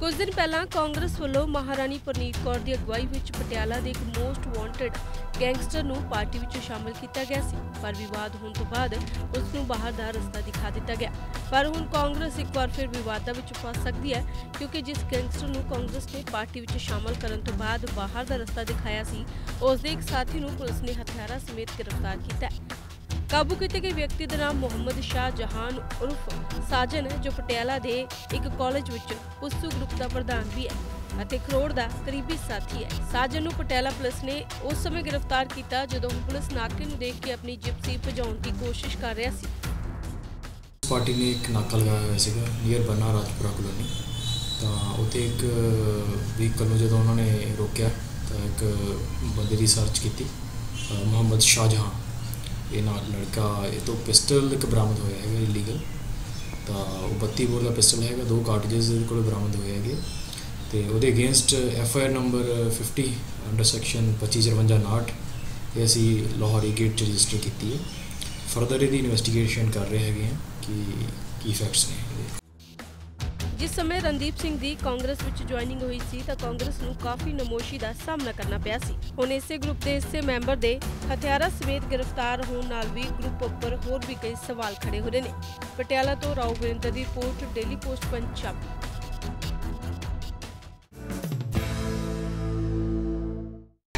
ਕੁਝ ਦਿਨ ਪਹਿਲਾਂ ਕਾਂਗਰਸ ਵੱਲੋਂ ਮਹਾਰਾਣੀ ਪ੍ਰਨੀਤ ਕੌਰ ਦੀ ਅਗਵਾਈ ਵਿੱਚ ਪਟਿਆਲਾ ਦੇ ਇੱਕ ਮੋਸਟ ਵਾਂਟਡ ਗੈਂਗਸਟਰ ਨੂੰ ਪਾਰਟੀ ਵਿੱਚ ਸ਼ਾਮਲ ਕੀਤਾ ਗਿਆ ਸੀ, ਪਰ ਵਿਵਾਦ ਹੋਣ ਤੋਂ ਬਾਅਦ ਉਸ ਨੂੰ ਬਾਹਰ ਦਾ ਰਸਤਾ ਦਿਖਾ ਦਿੱਤਾ ਗਿਆ। ਪਰ ਹੁਣ ਕਾਂਗਰਸ ਇੱਕ ਵਾਰ ਫਿਰ ਵਿਵਾਦਾਂ ਵਿੱਚ ਫਸ ਸਕਦੀ ਹੈ, ਕਿਉਂਕਿ ਜਿਸ ਗੈਂਗਸਟਰ ਨੂੰ ਕਾਂਗਰਸ ਨੇ ਪਾਰਟੀ ਵਿੱਚ ਸ਼ਾਮਲ ਕਰਨ ਤੋਂ ਬਾਅਦ ਬਾਹਰ ਦਾ ਰਸਤਾ ਦਿਖਾਇਆ ਸੀ ਉਸ ਦੇ ਇੱਕ ਸਾਥੀ ਨੂੰ ਪੁਲਿਸ ਨੇ ਹਥਿਆਰਾਂ ਸਮੇਤ ਗ੍ਰਿਫਤਾਰ ਕੀਤਾ ਕਾਬੂ ਕੀਤੇ ਗਏ ਵਿਅਕਤੀ ਦਾ ਨਾਮ ਮੁਹੰਮਦ ਸ਼ਾਹ ਜਹਾਨ ਉਰਫ ਸਾਜਨ ਹੈ ਜੋ ਪਟਿਆਲਾ ਦੇ ਇੱਕ ਕਾਲਜ ਵਿੱਚ ਪੁੱਸੂ ਗਰੁੱਪ ਦਾ ਪ੍ਰਧਾਨ ਵੀ ਹੈ ਅਤੇ ਕਰੋੜ ਦਾ ਕਰੀਬੀ ਸਾਥੀ ਹੈ। ਸਾਜਨ ਨੂੰ ਪਟਿਆਲਾ ਪੁਲਿਸ ਨੇ ਉਸ ਸਮੇਂ ਗ੍ਰਿਫਤਾਰ ਕੀਤਾ ਜਦੋਂ ਉਹ ਪੁਲਿਸ ਨਾਕੇ ਨੂੰ ਦੇਖ ਕੇ ਆਪਣੀ ਜਿਪਸੀ ਭਜਾਉਣ ਦੀ ਕੋਸ਼ਿਸ਼ ਕਰ ਰਿਹਾ ਸੀ। ਪਾਰਟੀ ਨੇ ਇੱਕ ਨਾਕਾ ਲਗਾਇਆ ਹੋਇਆ ਸੀਗਾ ਨੀਅਰ ਬੰਨਾ ਰਾਜਪੁਰਾ ਕਲੋਨੀ ਤਾਂ ਉੱਥੇ ਇੱਕ ਵਹੀਕਲ ਨੂੰ ਜਦੋਂ ਉਹਨਾਂ ਨੇ ਰੋਕਿਆ, ਤਾਂ ਇੱਕ ਬੰਦੇ ਦੀ ਸਰਚ ਕੀਤੀ ਮੁਹੰਮਦ ਸ਼ਾਹਜਹਾਂ ਇਹ ਨਾਲ ਲੜਕਾ, ਇਹ ਤੋਂ ਪਿਸਟਲ ਇੱਕ ਬਰਾਮਦ ਹੋਇਆ ਹੈਗਾ ਇਲੀਗਲ ਤਾਂ ਉਹ 32 ਬੋਰ ਦਾ ਪਿਸਟਲ ਹੈਗਾ, ਦੋ ਕਾਰਟ੍ਰਿਜਸ ਇਹਦੇ ਕੋਲ ਬਰਾਮਦ ਹੋਏ ਹੈਗੇ। ਤੇ ਉਹਦੇ against F I R number 50 under section 2554 ਇਹ ਅਸੀਂ ਲਾਹੌਰ ਗੇਟ ਚ ਰਜਿਸਟਰ ਕੀਤੀ ਹੈ। ਫਰਦਰ ਇਹਦੀ ਇਨਵੈਸਟੀਗੇਸ਼ਨ ਕਰ ਰਹੇ ਹੈਗੇ ਆ ਕਿ ਕੀ ਫੈਕਟਸ ਨੇ ਇਹਦੇ। ਜਿਸ ਸਮੇਂ ਰਣਦੀਪ ਸਿੰਘ ਦੀ ਕਾਂਗਰਸ ਵਿੱਚ ਜੁਆਇਨਿੰਗ ਹੋਈ ਸੀ ਤਾਂ ਕਾਂਗਰਸ ਨੂੰ ਕਾਫੀ ਨਮੋਸ਼ੀ ਦਾ ਸਾਹਮਣਾ ਕਰਨਾ ਪਿਆ ਸੀ। ਹੁਣ ਇਸੇ ਗਰੁੱਪ ਦੇ ਇਸੇ ਮੈਂਬਰ ਦੇ ਹਥਿਆਰਾਂ ਸਮੇਤ ਗ੍ਰਿਫਤਾਰ ਹੋਣ ਨਾਲ ਵੀ ਗਰੁੱਪ ਉੱਪਰ ਹੋਰ ਵੀ ਕਈ ਸਵਾਲ ਖੜੇ ਹੋ ਰਹੇ ਨੇ। ਪਟਿਆਲਾ ਤੋਂ ਰਾਓ ਗੁਰਿੰਦਰ ਦੀ ਰਿਪੋਰਟ ਡੇਲੀ ਪੋਸਟ ਪੰਜਾਬੀ